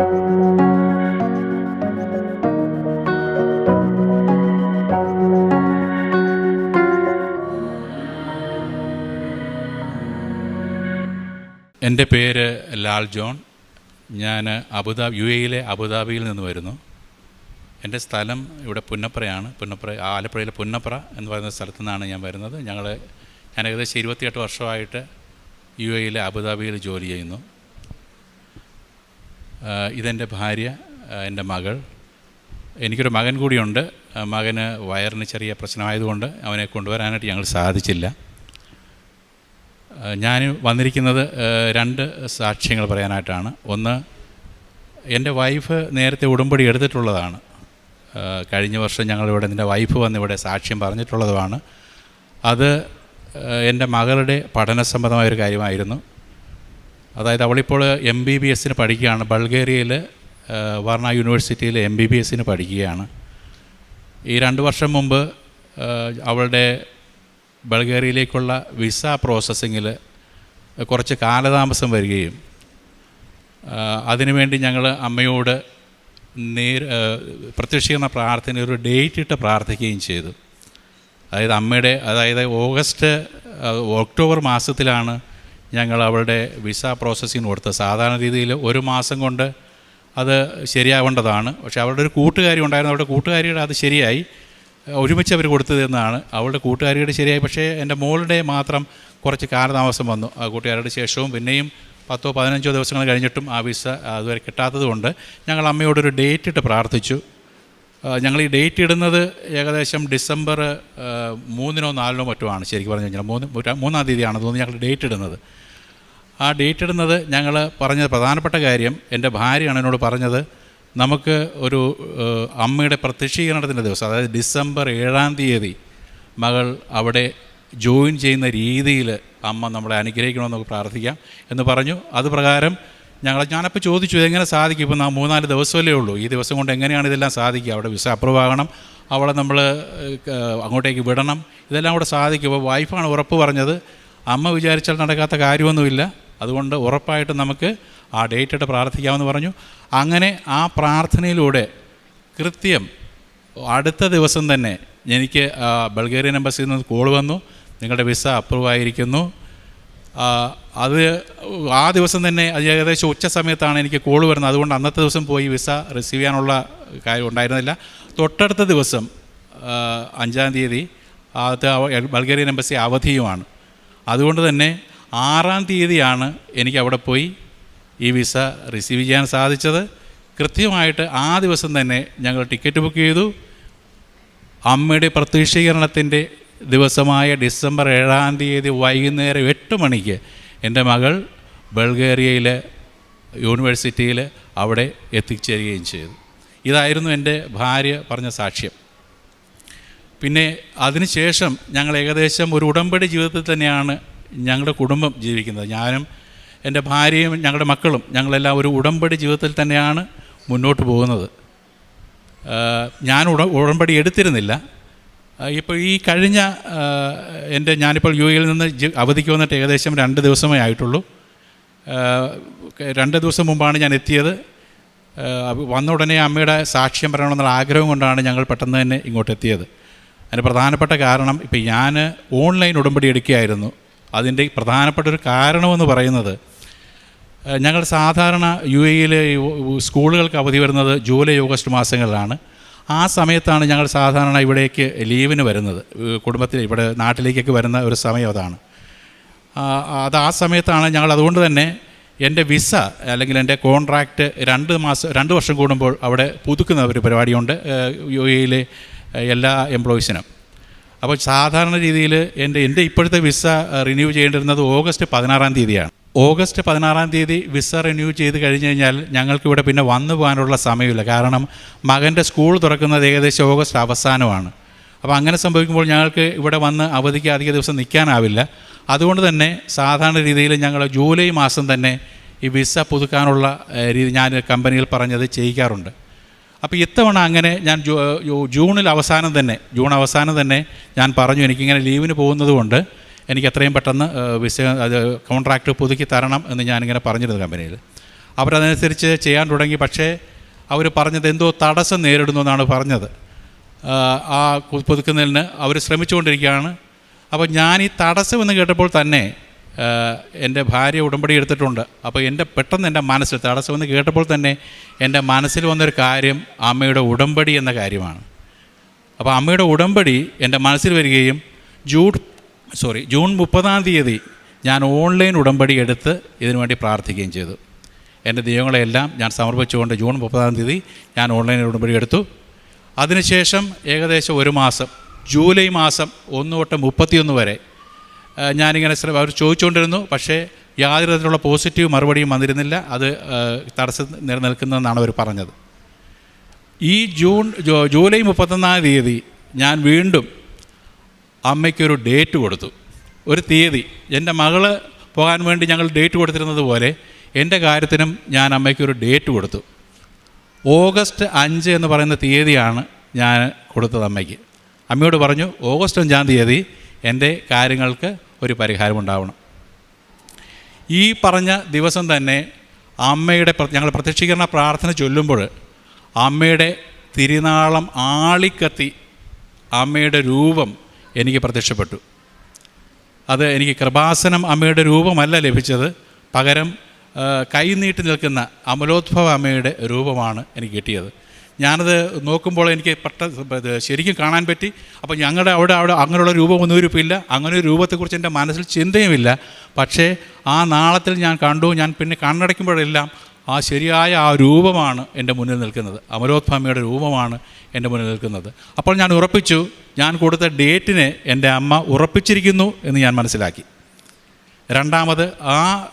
എന്റെ പേര് ലാൽ ജോൺ. ഞാൻ അബുദാബി യു എയിലെ അബുദാബിയിൽ നിന്ന് വരുന്നു. എന്റെ സ്ഥലം ഇവിടെ പുന്നപ്രയാണ്. പുന്നപ്ര ആലപ്പുഴയിലെ പുന്നപ്ര എന്ന് പറയുന്ന സ്ഥലത്തു നിന്നാണ് ഞാൻ വരുന്നത്. ഞങ്ങൾ ഞാൻ ഏകദേശം ഇരുപത്തിയെട്ട് വർഷമായിട്ട് യു എയിലെ അബുദാബിയിൽ ജോലി ചെയ്യുന്നു. ഇതെന്റെ ഭാര്യ എന്റെ മകൾ. എനിക്കൊരു മകൻ കൂടിയുണ്ട്. മകന് വയറിന് ചെറിയ പ്രശ്നമായതുകൊണ്ട് അവനെ കൊണ്ടുവരാനായിട്ട് ഞങ്ങൾ സാധിച്ചില്ല. ഞാൻ വന്നിരിക്കുന്നത് രണ്ട് സാക്ഷ്യങ്ങൾ പറയാനായിട്ടാണ്. ഒന്ന് എന്റെ വൈഫ് നേരത്തെ ഉടമ്പടി എടുത്തിട്ടുള്ളതാണ്. കഴിഞ്ഞ വർഷം ഞങ്ങളിവിടെ എന്റെ വൈഫ് വന്നിവിടെ സാക്ഷ്യം പറഞ്ഞിട്ടുള്ളതുമാണ്. അത് എന്റെ മകളുടെ പഠന സംബന്ധമായൊരു കാര്യമായിരുന്നു. അതായത് അവളിപ്പോൾ എം ബി ബി എസിന് പഠിക്കുകയാണ്. ബൾഗേറിയയിൽ വർണ യൂണിവേഴ്സിറ്റിയിൽ എം ബി ബി എസിന് പഠിക്കുകയാണ്. ഈ രണ്ട് വർഷം മുമ്പ് അവളുടെ ബൾഗേറിയയിലേക്കുള്ള വിസ പ്രോസസ്സിങ്ങിൽ കുറച്ച് കാലതാമസം വരികയും അതിനുവേണ്ടി ഞങ്ങൾ അമ്മയോട് നേർ പ്രത്യക്ഷിക്കുന്ന പ്രാർത്ഥന ഒരു ഡേറ്റ് ഇട്ട് പ്രാർത്ഥിക്കുകയും ചെയ്തു. അതായത് അമ്മയുടെ അതായത് ഓഗസ്റ്റ് ഒക്ടോബർ മാസത്തിലാണ് ഞങ്ങൾ അവളുടെ വിസ പ്രോസസ്സിങ് കൊടുത്ത് സാധാരണ രീതിയിൽ ഒരു മാസം കൊണ്ട് അത് ശരിയാവേണ്ടതാണ്. പക്ഷേ അവളുടെ ഒരു കൂട്ടുകാരി ഉണ്ടായിരുന്നു. അവളുടെ കൂട്ടുകാരിയുടെ അത് ശരിയായി. ഒരുമിച്ച് അവർ കൊടുത്തതെന്നാണ് അവളുടെ കൂട്ടുകാരിയുടെ ശരിയായി. പക്ഷേ എന്റെ മോളുടെ മാത്രം കുറച്ച് കാലതാമസം വന്നു ആ കൂട്ടുകാരുടെ ശേഷവും. പിന്നെയും പത്തോ പതിനഞ്ചോ ദിവസങ്ങൾ കഴിഞ്ഞിട്ടും ആ വിസ അതുവരെ കിട്ടാത്തതുകൊണ്ട് ഞങ്ങൾ അമ്മയോടൊരു ഡേറ്റ് ഇട്ട് പ്രാർത്ഥിച്ചു. ഞങ്ങൾ ഈ ഡേറ്റ് ഇടുന്നത് ഏകദേശം ഡിസംബർ മൂന്നിനോ നാലിനോ മറ്റോ ആണ് ശരിക്കും പറഞ്ഞു കഴിഞ്ഞാൽ. മൂന്ന് മൂന്നാം തീയതിയാണ് തോന്നുന്നു ഞങ്ങൾ ഡേറ്റ് ഇടുന്നത്. ആ ഡേറ്റ് ഇടുന്നത് ഞങ്ങൾ പറഞ്ഞ പ്രധാനപ്പെട്ട കാര്യം എന്റെ ഭാര്യയാണ് എന്നോട് പറഞ്ഞത് നമുക്ക് ഒരു അമ്മയുടെ പ്രത്യക്ഷീകരണത്തിന്റെ ദിവസം അതായത് ഡിസംബർ ഏഴാം തീയതി മകൾ അവിടെ ജോയിൻ ചെയ്യുന്ന രീതിയിൽ അമ്മ നമ്മളെ അനുഗ്രഹിക്കണമെന്ന് പ്രാർത്ഥിക്കാം എന്ന് പറഞ്ഞു. അത് പ്രകാരം ഞങ്ങൾ ഞാനപ്പോൾ ചോദിച്ചു എങ്ങനെ സാധിക്കും? ഇപ്പോൾ നാ മൂന്നാൽ ദിവസമല്ലേ ഉള്ളൂ. ഈ ദിവസം കൊണ്ട് എങ്ങനെയാണ് ഇതെല്ലാം സാധിക്കുക? അവിടെ വിസ അപ്രൂവ് ആകണം. അവളെ നമ്മൾ അങ്ങോട്ടേക്ക് വിടണം. ഇതെല്ലാം കൂടെ സാധിക്കും. അപ്പോൾ വൈഫാണ് ഉറപ്പ് പറഞ്ഞത്. അമ്മ വിചാരിച്ചാൽ നടക്കാത്ത കാര്യമൊന്നുമില്ല. അതുകൊണ്ട് ഉറപ്പായിട്ട് നമുക്ക് ആ ഡേറ്റ് ഇട്ട് പ്രാർത്ഥിക്കാമെന്ന് പറഞ്ഞു. അങ്ങനെ ആ പ്രാർത്ഥനയിലൂടെ കൃത്യം അടുത്ത ദിവസം തന്നെ എനിക്ക് ബൾഗേറിയൻ എംബസിയിൽ നിന്ന് കോൾ വന്നു. നിങ്ങളുടെ വിസ അപ്രൂവ് ആയിരിക്കുന്നു. അത് ആ ദിവസം തന്നെ അത് ഏകദേശം ഉച്ച സമയത്താണ് എനിക്ക് കോൾ വരുന്നത്. അതുകൊണ്ട് അന്നത്തെ ദിവസം പോയി വിസ റിസീവ് ചെയ്യാനുള്ള കാര്യം ഉണ്ടായിരുന്നില്ല. തൊട്ടടുത്ത ദിവസം അഞ്ചാം തീയതി അത് ബൾഗേറിയൻ എംബസി അവധിയുമാണ്. അതുകൊണ്ട് തന്നെ ആറാം തീയതിയാണ് എനിക്ക് അവിടെ പോയി ഈ വിസ റിസീവ് ചെയ്യാൻ സാധിച്ചത്. കൃത്യമായിട്ട് ആ ദിവസം തന്നെ ഞങ്ങൾ ടിക്കറ്റ് ബുക്ക് ചെയ്തു. അമ്മയുടെ പ്രത്യക്ഷീകരണത്തിന്റെ ദിവസമായ ഡിസംബർ ഏഴാം തീയതി വൈകുന്നേരം എട്ട് മണിക്ക് എന്റെ മകൾ ബൾഗേറിയയിലെ യൂണിവേഴ്സിറ്റിയിൽ അവിടെ എത്തിച്ചേരുകയും ചെയ്തു. ഇതായിരുന്നു എന്റെ ഭാര്യ പറഞ്ഞ സാക്ഷ്യം. പിന്നെ അതിനുശേഷം ഞങ്ങൾ ഏകദേശം ഒരു ഉടമ്പടി ജീവിതത്തിൽ തന്നെയാണ് ഞങ്ങളുടെ കുടുംബം ജീവിക്കുന്നത്. ഞാനും എന്റെ ഭാര്യയും ഞങ്ങളുടെ മക്കളും ഞങ്ങളെല്ലാം ഒരു ഉടമ്പടി ജീവിതത്തിൽ തന്നെയാണ് മുന്നോട്ട് പോകുന്നത്. ഞാൻ ഉട ഉടമ്പടി എടുത്തിരുന്നില്ല. ഇപ്പോൾ ഈ കഴിഞ്ഞ എന്റെ ഞാനിപ്പോൾ യു എയിൽ നിന്ന് അവധിക്ക് വന്നിട്ട് ഏകദേശം രണ്ട് ദിവസമേ ആയിട്ടുള്ളൂ. രണ്ട് ദിവസം മുമ്പാണ് ഞാൻ എത്തിയത്. വന്ന ഉടനെ അമ്മയുടെ സാക്ഷ്യം പറയണമെന്നുള്ള ആഗ്രഹം കൊണ്ടാണ് ഞങ്ങൾ പെട്ടെന്ന് തന്നെ ഇങ്ങോട്ട് എത്തിയത്. അതിന് പ്രധാനപ്പെട്ട കാരണം ഇപ്പോൾ ഞാൻ ഓൺലൈൻ ഉടമ്പടി എടുക്കുകയായിരുന്നു. അതിന്റെ പ്രധാനപ്പെട്ട ഒരു കാരണമെന്ന് പറയുന്നത് ഞങ്ങൾ സാധാരണ യു എയിൽ സ്കൂളുകൾക്ക് അവധി വരുന്നത് ജൂലൈ ഓഗസ്റ്റ് മാസങ്ങളിലാണ്. ആ സമയത്താണ് ഞങ്ങൾ സാധാരണ ഇവിടേക്ക് ലീവിന് വരുന്നത്. കുടുംബത്തിൽ ഇവിടെ നാട്ടിലേക്കൊക്കെ വരുന്ന ഒരു സമയം അതാണ്. അത് ആ സമയത്താണ് ഞങ്ങൾ അതുകൊണ്ട് തന്നെ എന്റെ വിസ അല്ലെങ്കിൽ എന്റെ കോൺട്രാക്റ്റ് രണ്ട് മാസം രണ്ട് വർഷം കൂടുമ്പോൾ അവിടെ പുതുക്കുന്ന ഒരു പരിപാടിയുണ്ട് യു എയിലെ എല്ലാ എംപ്ലോയീസിനും. അപ്പോൾ സാധാരണ രീതിയിൽ എന്റെ എന്റെ ഇപ്പോഴത്തെ വിസ റിന്യൂ ചെയ്യേണ്ടിരുന്നത് ഓഗസ്റ്റ് പതിനാറാം തീയതിയാണ്. ഓഗസ്റ്റ് പതിനാറാം തീയതി വിസ റിന്യൂ ചെയ്ത് കഴിഞ്ഞ് കഴിഞ്ഞാൽ ഞങ്ങൾക്കിവിടെ പിന്നെ വന്നു പോകാനുള്ള സമയമില്ല. കാരണം മകന്റെ സ്കൂൾ തുറക്കുന്നത് ഏകദേശം ഓഗസ്റ്റ് അവസാനമാണ്. അപ്പോൾ അങ്ങനെ സംഭവിക്കുമ്പോൾ ഞങ്ങൾക്ക് ഇവിടെ വന്ന് അവധിക്ക് അധിക ദിവസം നിൽക്കാനാവില്ല. അതുകൊണ്ട് തന്നെ സാധാരണ രീതിയിൽ ഞങ്ങൾ ജൂലൈ മാസം തന്നെ ഈ വിസ പുതുക്കാനുള്ള രീതി ഞാൻ കമ്പനിയിൽ പറഞ്ഞത് ചെയ്യിക്കാറുണ്ട്. അപ്പോൾ ഇത്തവണ അങ്ങനെ ഞാൻ ജൂണിൽ അവസാനം തന്നെ ജൂൺ അവസാനം തന്നെ ഞാൻ പറഞ്ഞു എനിക്കിങ്ങനെ ലീവിന് പോകുന്നത് കൊണ്ട് എനിക്ക് എത്രയും പെട്ടെന്ന് വിസ അത് കോൺട്രാക്റ്റ് പുതുക്കി തരണം എന്ന് ഞാനിങ്ങനെ പറഞ്ഞിരുന്നു കമ്പനിയിൽ. അവരതനുസരിച്ച് ചെയ്യാൻ തുടങ്ങി പക്ഷേ അവർ പറഞ്ഞത് എന്തോ തടസ്സം നേരിടുന്നു എന്നാണ് പറഞ്ഞത്. ആ, പുതുക്കുന്നതിന് അവർ ശ്രമിച്ചുകൊണ്ടിരിക്കുകയാണ്. അപ്പോൾ ഞാൻ ഈ തടസ്സം എന്ന് കേട്ടപ്പോൾ തന്നെ എന്റെ ഭാര്യ ഉടമ്പടി എടുത്തിട്ടുണ്ട്. അപ്പോൾ എന്റെ പെട്ടെന്ന് എന്റെ മനസ്സിൽ തടസ്സം വന്ന് കേട്ടപ്പോൾ തന്നെ എന്റെ മനസ്സിൽ വന്നൊരു കാര്യം അമ്മയുടെ ഉടമ്പടി എന്ന കാര്യമാണ്. അപ്പോൾ അമ്മയുടെ ഉടമ്പടി എന്റെ മനസ്സിൽ വരികയും ജൂൺ സോറി ജൂൺ മുപ്പതാം തീയതി ഞാൻ ഓൺലൈൻ ഉടമ്പടി എടുത്ത് ഇതിനുവേണ്ടി പ്രാർത്ഥിക്കുകയും ചെയ്തു. എന്റെ ദൈവങ്ങളെല്ലാം ഞാൻ സമർപ്പിച്ചുകൊണ്ട് ജൂൺ മുപ്പതാം തീയതി ഞാൻ ഓൺലൈൻ ഉടമ്പടി എടുത്തു. അതിനുശേഷം ഏകദേശം ഒരു മാസം ജൂലൈ മാസം ഒന്ന് തൊട്ട് മുപ്പത്തിയൊന്ന് വരെ ഞാനിങ്ങനെ ശ്രമ അവർ ചോദിച്ചുകൊണ്ടിരുന്നു പക്ഷേ യാതൊരു തരത്തിലുള്ള പോസിറ്റീവ് മറുപടിയും വന്നിരുന്നില്ല. അത് തടസ്സം നിലനിൽക്കുന്നതെന്നാണ് അവർ പറഞ്ഞത്. ഈ ജൂൺ ജൂലൈ മുപ്പത്തൊന്നാം തീയതി ഞാൻ വീണ്ടും അമ്മയ്ക്കൊരു ഡേറ്റ് കൊടുത്തു. ഒരു തീയതി. എന്റെ മകൾ പോകാൻ വേണ്ടി ഞങ്ങൾ ഡേറ്റ് കൊടുത്തിരുന്നത് പോലെ എന്റെ കാര്യത്തിനും ഞാൻ അമ്മയ്ക്കൊരു ഡേറ്റ് കൊടുത്തു. ഓഗസ്റ്റ് അഞ്ച് എന്ന് പറയുന്ന തീയതിയാണ് ഞാൻ കൊടുത്തത് അമ്മയ്ക്ക്. അമ്മയോട് പറഞ്ഞു ഓഗസ്റ്റ് അഞ്ചാം തീയതി എന്റെ കാര്യങ്ങൾക്ക് ഒരു പരിഹാരം ഉണ്ടാവണം. ഈ പറഞ്ഞ ദിവസം തന്നെ അമ്മയുടെ ഞങ്ങൾ പ്രത്യക്ഷീകരണ പ്രാർത്ഥന ചൊല്ലുമ്പോൾ അമ്മയുടെ തിരുനാളം ആളിക്കത്തി അമ്മയുടെ രൂപം എനിക്ക് പ്രത്യക്ഷപ്പെട്ടു. അത് എനിക്ക് കൃപാസനം അമ്മയുടെ രൂപമല്ല ലഭിച്ചത്. പകരം കൈനീട്ടി നിൽക്കുന്ന അമലോത്ഭവ അമ്മയുടെ രൂപമാണ് എനിക്ക് കിട്ടിയത്. ഞാനത് നോക്കുമ്പോൾ എനിക്ക് പെട്ട ശരിക്കും കാണാൻ പറ്റി. അപ്പോൾ ഞങ്ങളുടെ അവിടെ അവിടെ അങ്ങനെയുള്ള രൂപമൊന്നും ഇല്ല. അങ്ങനെ ഒരു രൂപത്തെക്കുറിച്ച് എന്റെ മനസ്സിൽ ചിന്തയുമില്ല. പക്ഷേ ആ നാളത്തിൽ ഞാൻ കണ്ടു. ഞാൻ പിന്നെ കണ്ണടയ്ക്കുമ്പോഴെല്ലാം ആ ശരിയായ ആ രൂപമാണ് എന്റെ മുന്നിൽ നിൽക്കുന്നത്. അമരോത്ഭാമിയുടെ രൂപമാണ് എന്റെ മുന്നിൽ നിൽക്കുന്നത്. അപ്പോൾ ഞാൻ ഉറപ്പിച്ചു. ഞാൻ കൊടുത്ത ഡേറ്റിനെ എന്റെ അമ്മ ഉറപ്പിച്ചിരിക്കുന്നു എന്ന് ഞാൻ മനസ്സിലാക്കി. രണ്ടാമത് ആ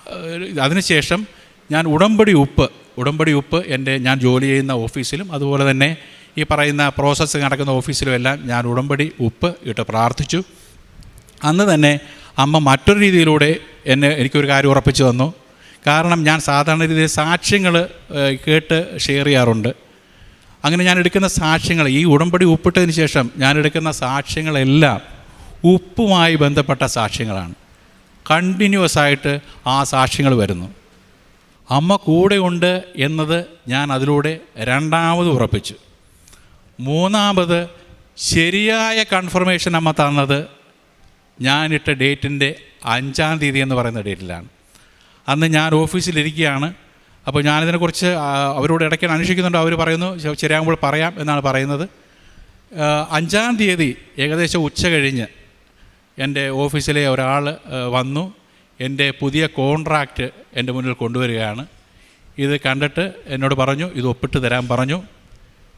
അതിനുശേഷം ഞാൻ ഉടമ്പടി ഉപ്പ് ഉടമ്പടി ഉപ്പ് എന്റെ ഞാൻ ജോലി ചെയ്യുന്ന ഓഫീസിലും അതുപോലെ തന്നെ ഈ പറയുന്ന പ്രോസസ്സ് നടക്കുന്ന ഓഫീസിലും എല്ലാം ഞാൻ ഉടമ്പടി ഉപ്പ് ഇട്ട് പ്രാർത്ഥിച്ചു. അന്ന് തന്നെ അമ്മ മറ്റൊരു രീതിയിലൂടെ എന്നെ എനിക്കൊരു കാര്യം ഉറപ്പിച്ചു തന്നു. കാരണം ഞാൻ സാധാരണ രീതിയിൽ സാക്ഷ്യങ്ങൾ കേട്ട് ഷെയർ ചെയ്യാറുണ്ട്. അങ്ങനെ ഞാൻ എടുക്കുന്ന സാക്ഷ്യങ്ങൾ ഈ ഉടമ്പടി ഉപ്പിട്ടതിന് ശേഷം ഞാൻ എടുക്കുന്ന സാക്ഷ്യങ്ങളെല്ലാം ഉപ്പുമായി ബന്ധപ്പെട്ട സാക്ഷ്യങ്ങളാണ്. കണ്ടിന്യൂസ് ആയിട്ട് ആ സാക്ഷ്യങ്ങൾ വരുന്നു. അമ്മ കൂടെയുണ്ട് എന്നത് ഞാൻ അതിലൂടെ രണ്ടാമത് ഉറപ്പിച്ചു. മൂന്നാമത് ശരിയായ കൺഫർമേഷൻ അമ്മ തന്നത് ഞാനിട്ട ഡേറ്റിന്റെ അഞ്ചാം തീയതി എന്ന് പറയുന്ന ഡേറ്റിലാണ്. അന്ന് ഞാൻ ഓഫീസിലിരിക്കുകയാണ് അപ്പോൾ ഞാനിതിനെക്കുറിച്ച് അവരോട് ഇടയ്ക്ക് അന്വേഷിക്കുന്നുണ്ട്. അവർ പറയുന്നു "ശ- ശരിയാകുമ്പോൾ പറയാം എന്നാണ് പറയുന്നത്. അഞ്ചാം തീയതി ഏകദേശം ഉച്ച കഴിഞ്ഞ് എന്റെ ഓഫീസിലെ ഒരാൾ വന്നു. എന്റെ പുതിയ കോൺട്രാക്റ്റ് എന്റെ മുന്നിൽ കൊണ്ടുവരികയാണ്. ഇത് കണ്ടിട്ട് എന്നോട് പറഞ്ഞു ഇത് ഒപ്പിട്ട് തരാൻ പറഞ്ഞു.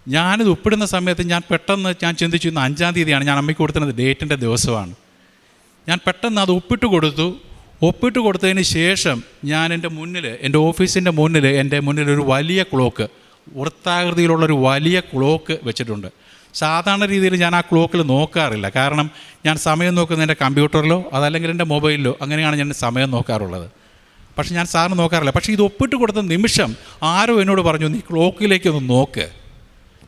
ഞാനിത് ഒപ്പിടുന്ന സമയത്ത് ഞാൻ പെട്ടെന്ന് ഞാൻ ചിന്തിച്ചു ഇന്ന് അഞ്ചാം തീയതിയാണ് ഞാൻ അമ്മയ്ക്ക് കൊടുത്തിരുന്നത് ഡേറ്റിന്റെ ദിവസമാണ്. ഞാൻ പെട്ടെന്ന് അത് ഒപ്പിട്ട് കൊടുത്തു. ഒപ്പിട്ട് കൊടുത്തതിന് ശേഷം ഞാൻ എന്റെ മുന്നിൽ എന്റെ ഓഫീസിന്റെ മുന്നിൽ എന്റെ മുന്നിൽ ഒരു വലിയ ക്ലോക്ക് വൃത്താകൃതിയിലുള്ളൊരു വലിയ ക്ലോക്ക് വെച്ചിട്ടുണ്ട്. സാധാരണ രീതിയിൽ ഞാൻ ആ ക്ലോക്കിൽ നോക്കാറില്ല. കാരണം ഞാൻ സമയം നോക്കുന്നത് എന്റെ കമ്പ്യൂട്ടറിലോ അതല്ലെങ്കിൽ എന്റെ മൊബൈലിലോ അങ്ങനെയാണ് ഞാൻ സമയം നോക്കാറുള്ളത്. പക്ഷേ ഞാൻ സാറിന് നോക്കാറില്ല. പക്ഷേ ഇത് ഒപ്പിട്ട് കൊടുത്ത നിമിഷം ആരോ എന്നോട് പറഞ്ഞു നീ ക്ലോക്കിലേക്ക് ഒന്ന് നോക്ക്.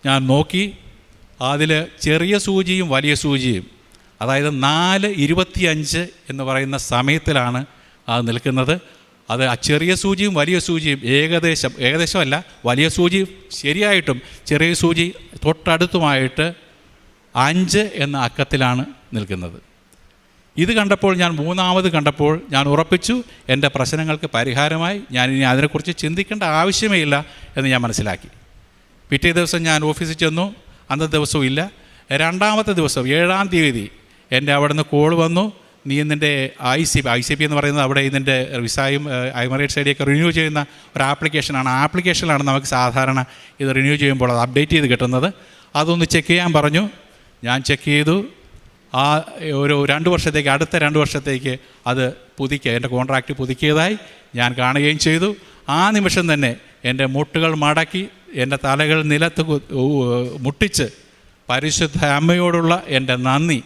ഞാൻ നോക്കി. അതിൽ ചെറിയ സൂചിയും വലിയ സൂചിയും. അതായത് നാല് ഇരുപത്തിയഞ്ച് എന്ന് പറയുന്ന സമയത്തിലാണ് അത് നിൽക്കുന്നത്. അത് ആ ചെറിയ സൂചിയും വലിയ സൂചിയും ഏകദേശം ഏകദേശമല്ല വലിയ സൂചി ശരിയായിട്ടും ചെറിയ സൂചി തൊട്ടടുത്തുമായിട്ട് അഞ്ച് എന്ന അക്കത്തിലാണ് നിൽക്കുന്നത്. ഇത് കണ്ടപ്പോൾ ഞാൻ മൂന്നാമത് കണ്ടപ്പോൾ ഞാൻ ഉറപ്പിച്ചു എന്റെ പ്രശ്നങ്ങൾക്ക് പരിഹാരമായി ഞാൻ ഇനി അതിനെക്കുറിച്ച് ചിന്തിക്കേണ്ട ആവശ്യമേ ഇല്ല എന്ന് ഞാൻ മനസ്സിലാക്കി. പിറ്റേ ദിവസം ഞാൻ ഓഫീസിൽ ചെന്നു അന്നത്തെ ദിവസവും ഇല്ല. രണ്ടാമത്തെ ദിവസം ഏഴാം തീയതി എന്റെ അവിടെ നിന്ന് കോൾ വന്നു നീ നിന്റെ I C I C P എന്ന് പറയുന്നത് അവിടെ ഇതിന്റെ വിസായും ഐമറേറ്റ് ഐ റിന്യൂ ചെയ്യുന്ന ഒരു ആപ്ലിക്കേഷനാണ് ആ ആപ്ലിക്കേഷനിലാണ് നമുക്ക് സാധാരണ ഇത് റിന്യൂ ചെയ്യുമ്പോൾ അത് അപ്ഡേറ്റ് ചെയ്ത് കിട്ടുന്നത്. അതൊന്ന് ചെക്ക് ചെയ്യാൻ പറഞ്ഞു. ഞാൻ ചെക്ക് ചെയ്തു. ആ ഒരു രണ്ട് വർഷത്തേക്ക് അടുത്ത രണ്ട് വർഷത്തേക്ക് അത് പുതുക്കുക എന്റെ കോൺട്രാക്റ്റ് പുതുക്കിയതായി ഞാൻ കാണുകയും ചെയ്തു. ആ നിമിഷം തന്നെ എന്റെ മുട്ടുകൾ മടക്കി എന്റെ തലകൾ നിലത്ത് മുട്ടിച്ച് പരിശുദ്ധ അമ്മയോടുള്ള എന്റെ നന്ദി.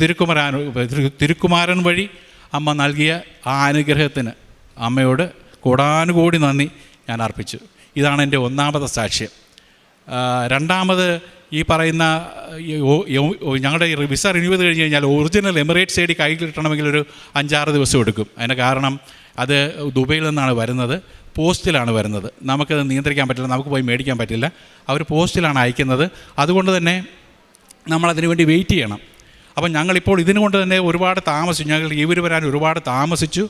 തിരുക്കുമാരൻ തിരുക്കുമാരൻ വഴി അമ്മ നൽകിയ ആ അനുഗ്രഹത്തിന് അമ്മയോട് കൂടാനുകൂടി നന്ദി ഞാൻ അർപ്പിച്ചു. ഇതാണ് എന്റെ ഒന്നാമത്തെ സാക്ഷ്യം. രണ്ടാമത് ഈ പറയുന്ന ഞങ്ങളുടെ ഈ വിസ റിന്യൂ ചെയ്ത് കഴിഞ്ഞ് കഴിഞ്ഞാൽ ഒറിജിനൽ എമിറേറ്റ്സ് ഐ ഡി കൈ കിട്ടണമെങ്കിൽ ഒരു അഞ്ചാറ് ദിവസം എടുക്കും. അതിന് കാരണം അത് ദുബൈയിൽ നിന്നാണ് വരുന്നത് പോസ്റ്റിലാണ് വരുന്നത്. നമുക്കത് നിയന്ത്രിക്കാൻ പറ്റില്ല നമുക്ക് പോയി മേടിക്കാൻ പറ്റില്ല. അവർ പോസ്റ്റിലാണ് അയക്കുന്നത്. അതുകൊണ്ട് തന്നെ നമ്മളതിനു വേണ്ടി വെയിറ്റ് ചെയ്യണം. അപ്പം ഞങ്ങളിപ്പോൾ ഇതിനുകൊണ്ട് തന്നെ ഒരുപാട് താമസിച്ചു. ഞങ്ങൾ ഇവർ വരാൻ ഒരുപാട് താമസിച്ചു.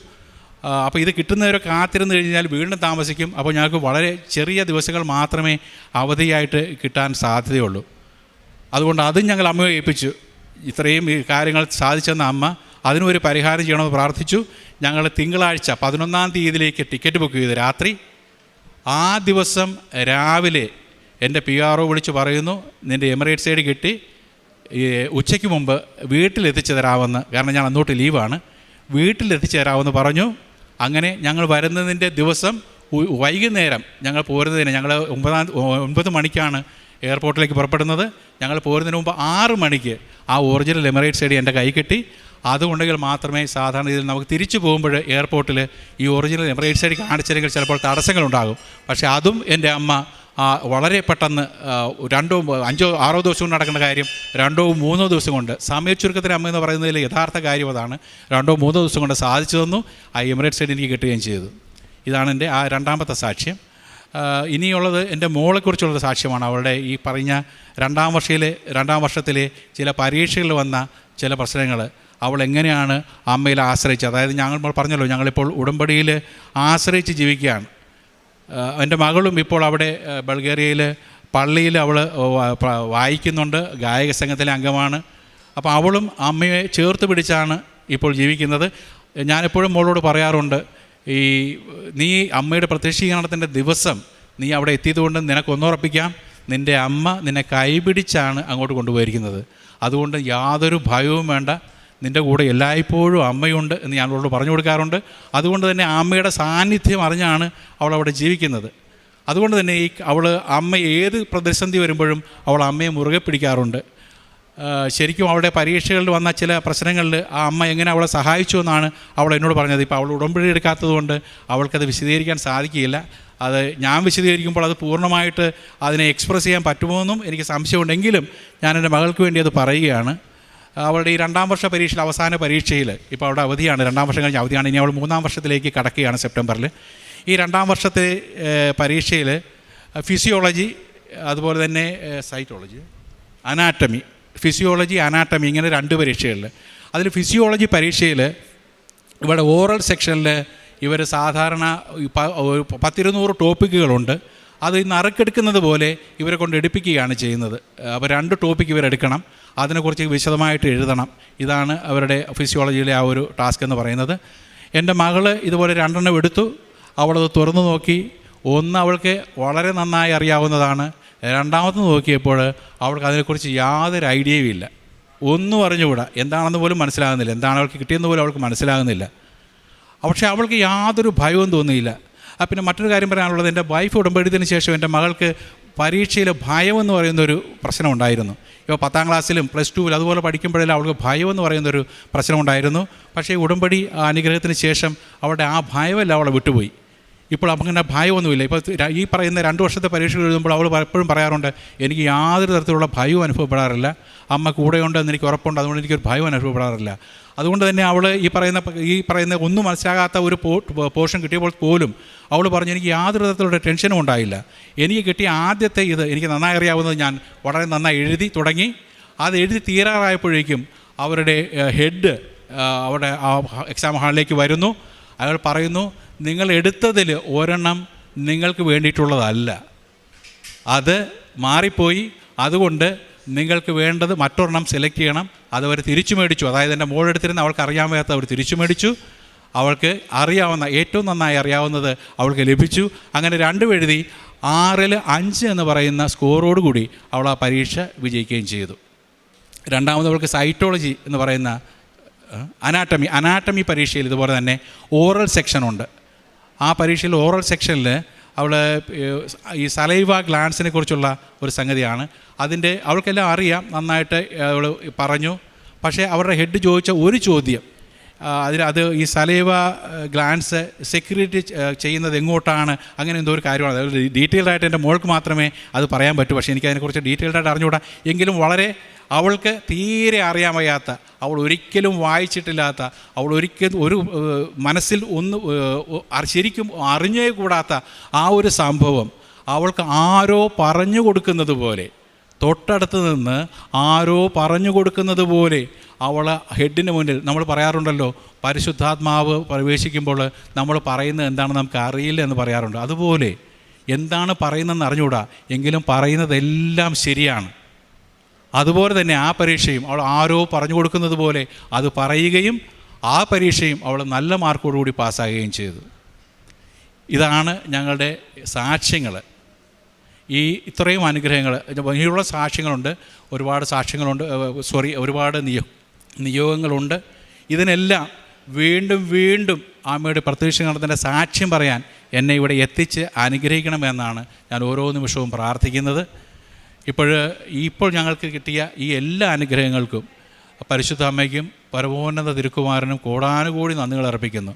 അപ്പോൾ ഇത് കിട്ടുന്നവരെ കാത്തിരുന്ന് കഴിഞ്ഞാൽ വീണ്ടും താമസിക്കും. അപ്പോൾ ഞങ്ങൾക്ക് വളരെ ചെറിയ ദിവസങ്ങൾ മാത്രമേ അവധിയായിട്ട് കിട്ടാൻ സാധ്യതയുള്ളൂ. അതുകൊണ്ട് അതും ഞങ്ങൾ അമ്മയെ ഏൽപ്പിച്ചു. ഇത്രയും കാര്യങ്ങൾ സാധിച്ചെന്ന അമ്മ അതിനൊരു പരിഹാരം ചെയ്യണമെന്ന് പ്രാർത്ഥിച്ചു. ഞങ്ങൾ തിങ്കളാഴ്ച പതിനൊന്നാം തീയതിയിലേക്ക് ടിക്കറ്റ് ബുക്ക് ചെയ്തു. രാത്രി ആ ദിവസം രാവിലെ എന്റെ പി ആർ ഒ വിളിച്ച് പറയുന്നു നിന്റെ എമിറേറ്റ്സ് സൈഡ് കിട്ടി. ഉച്ചയ്ക്ക് മുമ്പ് വീട്ടിലെത്തിച്ചു തരാമെന്ന് കാരണം ഞാൻ അന്നോട്ട് ലീവാണ് വീട്ടിലെത്തിച്ചു തരാമെന്ന് പറഞ്ഞു. അങ്ങനെ ഞങ്ങൾ വരുന്നതിന്റെ ദിവസം വൈകുന്നേരം ഞങ്ങൾ പോരുന്നതിന് ഞങ്ങൾ ഒമ്പതാം ഒൻപത് മണിക്കാണ് എയർപോർട്ടിലേക്ക് പുറപ്പെടുന്നത്. ഞങ്ങൾ പോരുന്നതിന് മുമ്പ് ആറ് മണിക്ക് ആ ഒറിജിനൽ എമിറേറ്റ്സ് ഐ ഡി എന്റെ കൈ കിട്ടി. അതുകൊണ്ടെങ്കിൽ മാത്രമേ സാധാരണ രീതിയിൽ നമുക്ക് തിരിച്ചു പോകുമ്പോൾ എയർപോർട്ടിൽ ഈ ഒറിജിനൽ എമിറേറ്റ്സ് ഐ ഡി കാണിച്ചില്ലെങ്കിൽ ചിലപ്പോൾ തടസ്സങ്ങളുണ്ടാകും. പക്ഷേ അതും എന്റെ അമ്മ വളരെ പെട്ടെന്ന് രണ്ടോ അഞ്ചോ ആറോ ദിവസം കൊണ്ട് നടക്കുന്ന കാര്യം രണ്ടോ മൂന്നോ ദിവസം കൊണ്ട് സമയച്ചുരുക്കത്തിന് അമ്മ എന്ന് പറയുന്നതിൽ യഥാർത്ഥ കാര്യം അതാണ്. രണ്ടോ മൂന്നോ ദിവസം കൊണ്ട് സാധിച്ചു തന്നു ആ എമിറേറ്റ്സ് സൈഡ് എനിക്ക് കിട്ടുകയും ചെയ്തു. ഇതാണ് എന്റെ ആ രണ്ടാമത്തെ സാക്ഷ്യം. ഇനിയുള്ളത് എന്റെ മോളെക്കുറിച്ചുള്ള സാക്ഷ്യമാണ്. അവളുടെ ഈ പറഞ്ഞ രണ്ടാം വർഷയിലെ രണ്ടാം വർഷത്തിലെ ചില പരീക്ഷകളിൽ വന്ന ചില പ്രശ്നങ്ങൾ. അവൾ എങ്ങനെയാണ് അമ്മയിൽ ആശ്രയിച്ച് അതായത് ഞങ്ങൾ പറഞ്ഞല്ലോ ഞങ്ങളിപ്പോൾ ഉടമ്പടിയിൽ ആശ്രയിച്ച് ജീവിക്കുകയാണ്. എന്റെ മകളും ഇപ്പോൾ അവിടെ ബൾഗേറിയയിൽ പള്ളിയിൽ അവൾ വായിക്കുന്നുണ്ട് ഗായക സംഘത്തിലെ അംഗമാണ്. അപ്പോൾ അവളും അമ്മയെ ചേർത്ത് പിടിച്ചാണ് ഇപ്പോൾ ജീവിക്കുന്നത്. ഞാനെപ്പോഴും മോളോട് പറയാറുണ്ട് ഈ നീ അമ്മയുടെ പ്രത്യക്ഷീകരണത്തിന്റെ ദിവസം നീ അവിടെ എത്തിയതുകൊണ്ട് നിനക്ക് ഒന്നുറപ്പിക്കാം നിന്റെ അമ്മ നിന്നെ കൈപിടിച്ചാണ് അങ്ങോട്ട് കൊണ്ടുപോയിരിക്കുന്നത്. അതുകൊണ്ട് യാതൊരു ഭയവും വേണ്ട. നിന്റെ കൂടെ എല്ലായ്പ്പോഴും അമ്മയുണ്ട് എന്ന് ഞാൻ അവളോട് പറഞ്ഞു കൊടുക്കാറുണ്ട്. അതുകൊണ്ട് തന്നെ അമ്മയുടെ സാന്നിധ്യം അറിഞ്ഞാണ് അവൾ അവിടെ ജീവിക്കുന്നത്. അതുകൊണ്ട് തന്നെ ഈ അവൾ അമ്മ ഏത് പ്രതിസന്ധി വരുമ്പോഴും അവൾ അമ്മയെ മുറുകെ പിടിക്കാറുണ്ട്. ശരിക്കും അവളുടെ പരീക്ഷകളിൽ വന്ന ചില പ്രശ്നങ്ങളിൽ ആ അമ്മ എങ്ങനെ അവളെ സഹായിച്ചു എന്നാണ് അവൾ എന്നോട് പറഞ്ഞത്. ഇപ്പോൾ അവൾ ഉടമ്പടി എടുക്കാത്തതുകൊണ്ട് അവൾക്കത് വിശദീകരിക്കാൻ സാധിക്കില്ല അത് ഞാൻ വിശദീകരിക്കുമ്പോൾ അത് പൂർണമായിട്ട് അതിനെ എക്സ്പ്രസ് ചെയ്യാൻ പറ്റുമോ എന്നും എനിക്ക് സംശയമുണ്ടെങ്കിലും ഞാൻ എന്റെ മകൾക്ക് വേണ്ടി അത് പറയുകയാണ്. അവളുടെ ഈ രണ്ടാം വർഷ പരീക്ഷയിൽ അവസാന പരീക്ഷയിൽ ഇപ്പോൾ അവിടെ അവധിയാണ്. രണ്ടാം വർഷം കഴിഞ്ഞ് അവധിയാണ്. ഇനി അവൾ മൂന്നാം വർഷത്തിലേക്ക് കടക്കുകയാണ് സെപ്റ്റംബറിൽ. ഈ രണ്ടാം വർഷത്തെ പരീക്ഷയിൽ ഫിസിയോളജി അതുപോലെ തന്നെ സൈറ്റോളജി അനാറ്റമി ഫിസിയോളജി അനാറ്റമി ഇങ്ങനെ രണ്ട് പരീക്ഷകളിൽ. അതിൽ ഫിസിയോളജി പരീക്ഷയിൽ ഇവിടെ ഓറൽ സെക്ഷനിൽ ഇവർ സാധാരണ പത്തിരുന്നൂറ് ടോപ്പിക്കുകളുണ്ട്. അത് ഇന്ന് അറുക്കെടുക്കുന്നത് പോലെ ഇവരെ കൊണ്ട് എടുപ്പിക്കുകയാണ് ചെയ്യുന്നത്. അപ്പോൾ രണ്ട് ടോപ്പിക്ക് ഇവരെടുക്കണം. അതിനെക്കുറിച്ച് വിശദമായിട്ട് എഴുതണം. ഇതാണ് അവരുടെ ഫിസിയോളജിയിലെ ആ ഒരു ടാസ്ക് എന്ന് പറയുന്നത്. എന്റെ മകൾ ഇതുപോലെ രണ്ടെണ്ണം എടുത്തു. അവളത് തുറന്നു നോക്കി. ഒന്ന് അവൾക്ക് വളരെ നന്നായി അറിയാവുന്നതാണ്. രണ്ടാമത് നോക്കിയപ്പോൾ അവൾക്ക് അതിനെക്കുറിച്ച് യാതൊരു ഐഡിയയും ഇല്ല. ഒന്നും അറിഞ്ഞുകൂടാ എന്താണെന്ന് പോലും മനസ്സിലാകുന്നില്ല. എന്താണ് അവൾക്ക് കിട്ടിയെന്ന് പോലും അവൾക്ക് മനസ്സിലാകുന്നില്ല. പക്ഷേ അവൾക്ക് യാതൊരു ഭയവും തോന്നിയില്ല. പിന്നെ മറ്റൊരു കാര്യം പറയാനുള്ളത് എന്റെ വൈഫ് ഉടമ്പടിയതിന് ശേഷം എന്റെ മകൾക്ക് പരീക്ഷയിൽ ഭയമെന്ന് പറയുന്നൊരു പ്രശ്നം ഉണ്ടായിരുന്നു. ഇപ്പോൾ പത്താം ക്ലാസ്സിലും പ്ലസ് ടുവിൽ അതുപോലെ പഠിക്കുമ്പോഴെല്ലാം അവൾക്ക് ഭയമെന്ന് പറയുന്നൊരു പ്രശ്നമുണ്ടായിരുന്നു പക്ഷേ ഉടമ്പടി അനുഗ്രഹത്തിന് ശേഷം അവളുടെ ആ ഭയമെല്ലാം അവളെ വിട്ടുപോയി. ഇപ്പോൾ അങ്ങനെ ഭയമൊന്നുമില്ല. ഇപ്പോൾ ഈ പറയുന്ന രണ്ട് വർഷത്തെ പരീക്ഷകൾ എഴുതുമ്പോൾ അവൾ പലപ്പോഴും പറയാറുണ്ട് എനിക്ക് യാതൊരു തരത്തിലുള്ള ഭയവും അനുഭവപ്പെടാറില്ല. അമ്മ കൂടെയുണ്ടെന്ന് എനിക്ക് ഉറപ്പുണ്ട്. അതുകൊണ്ട് എനിക്കൊരു ഭയം അനുഭവപ്പെടാറില്ല. അതുകൊണ്ട് തന്നെ അവൾ ഈ പറയുന്ന ഈ പറയുന്ന ഒന്നും മനസ്സിലാകാത്ത ഒരു പോർഷൻ കിട്ടിയപ്പോൾ പോലും അവൾ പറഞ്ഞു എനിക്ക് യാതൊരു തരത്തിലുള്ള ടെൻഷനും ഉണ്ടായില്ല. എനിക്ക് കിട്ടിയ ആദ്യത്തെ ഇത് എനിക്ക് നന്നായി അറിയാവുന്നത് ഞാൻ വളരെ നന്നായി എഴുതി തുടങ്ങി. അത് എഴുതി തീരാറായപ്പോഴേക്കും അവരുടെ ഹെഡ് അവിടെ എക്സാം ഹാളിലേക്ക് വരുന്നു. അയാൾ പറയുന്നു നിങ്ങൾ എടുത്തതിൽ ഒരെണ്ണം നിങ്ങൾക്ക് വേണ്ടിയിട്ടുള്ളതല്ല. അത് മാറിപ്പോയി. അതുകൊണ്ട് നിങ്ങൾക്ക് വേണ്ടത് മറ്റൊരെണ്ണം സെലക്ട് ചെയ്യണം. അത് അവർ തിരിച്ചു മേടിച്ചു. അതായത് എന്റെ മോളെടുത്തിരുന്ന അവൾക്ക് അറിയാൻ വയ്യാത്ത അവർ തിരിച്ചു മേടിച്ചു. അവൾക്ക് അറിയാവുന്ന ഏറ്റവും നന്നായി അറിയാവുന്നത് അവൾക്ക് ലഭിച്ചു. അങ്ങനെ രണ്ട് എഴുതി ആറിൽ അഞ്ച് എന്ന് പറയുന്ന സ്കോറോട് കൂടി അവൾ ആ പരീക്ഷ വിജയിക്കുകയും ചെയ്തു. രണ്ടാമത് അവൾക്ക് സൈറ്റോളജി എന്ന് പറയുന്ന അനാട്ടമി അനാട്ടമി പരീക്ഷയിൽ ഇതുപോലെ തന്നെ ഓറൽ സെക്ഷനുണ്ട് ആ പരീക്ഷയിൽ ഓറൽ സെക്ഷനിൽ അവൾ ഈ സലൈവ ഗ്ലാൻസിനെ കുറിച്ചുള്ള ഒരു സംഗതിയാണ്. അതിന്റെ അവൾക്കെല്ലാം അറിയാം നന്നായിട്ട് അവൾ പറഞ്ഞു. പക്ഷേ അവരുടെ ഹെഡ് ചോദിച്ച ഒരു ചോദ്യം ആ, അതിൽ അത് ഈ സലൈവ ഗ്ലാൻസ് സെക്യൂരിറ്റി ചെയ്യുന്നത് എങ്ങോട്ടാണ്? അങ്ങനെ എന്തോ ഒരു കാര്യമാണ്. അതായത് ഡീറ്റെയിൽഡ് ആയിട്ട് എന്റെ മോൾക്ക് മാത്രമേ അത് പറയാൻ പറ്റൂ. പക്ഷേ എനിക്ക് അതിനെക്കുറിച്ച് ഡീറ്റെയിൽഡ് ആയിട്ട് അറിഞ്ഞുകൂടാ. എങ്കിലും വളരെ അവൾക്ക് തീരെ അറിയാൻ വയ്യാത്ത അവൾ ഒരിക്കലും വായിച്ചിട്ടില്ലാത്ത അവൾ ഒരിക്കലും ഒരു മനസ്സിൽ ഒന്ന് ശരിക്കും അറിഞ്ഞേ കൂടാത്ത ആ ഒരു സംഭവം അവൾക്ക് ആരോ പറഞ്ഞു കൊടുക്കുന്നത് പോലെ തൊട്ടടുത്ത് നിന്ന് ആരോ പറഞ്ഞു കൊടുക്കുന്നത് പോലെ അവൾ ഹെഡിന് മുന്നിൽ നമ്മൾ പറയാറുണ്ടല്ലോ പരിശുദ്ധാത്മാവ് പ്രവേശിക്കുമ്പോൾ നമ്മൾ പറയുന്നത് എന്താണ് നമുക്ക് അറിയില്ല എന്ന് പറയാറുണ്ട്. അതുപോലെ എന്താണ് പറയുന്നതെന്ന് അറിഞ്ഞുകൂടാ? എങ്കിലും പറയുന്നതെല്ലാം ശരിയാണ്. അതുപോലെ തന്നെ ആ പരീക്ഷയും അവൾ ആരോ പറഞ്ഞു കൊടുക്കുന്നത് പോലെ അത് പറയുകയും ആ പരീക്ഷയും അവൾ നല്ല മാർക്കോടുകൂടി പാസ്സാകുകയും ചെയ്തു. ഇതാണ് ഞങ്ങളുടെ സാക്ഷ്യങ്ങൾ. ഈ ഇത്രയും അനുഗ്രഹങ്ങൾ ഇനിയുള്ള സാക്ഷ്യങ്ങളുണ്ട്. ഒരുപാട് സാക്ഷ്യങ്ങളുണ്ട്. സോറി ഒരുപാട് നിയോ നിയോഗങ്ങളുണ്ട്. ഇതിനെല്ലാം വീണ്ടും വീണ്ടും ആമയുടെ പ്രത്യക്ഷ നടത്തിന്റെ സാക്ഷ്യം പറയാൻ എന്നെ ഇവിടെ എത്തിച്ച് അനുഗ്രഹിക്കണമെന്നാണ് ഞാൻ ഓരോ നിമിഷവും പ്രാർത്ഥിക്കുന്നത്. ഇപ്പോൾ ഇപ്പോൾ ഞങ്ങൾക്ക് കിട്ടിയ ഈ എല്ലാ അനുഗ്രഹങ്ങൾക്കും പരിശുദ്ധ അമ്മയ്ക്കും പരമോന്നത തിരുക്കുമാരനും കോടാനുകൂടി നന്ദികൾ അർപ്പിക്കുന്നു.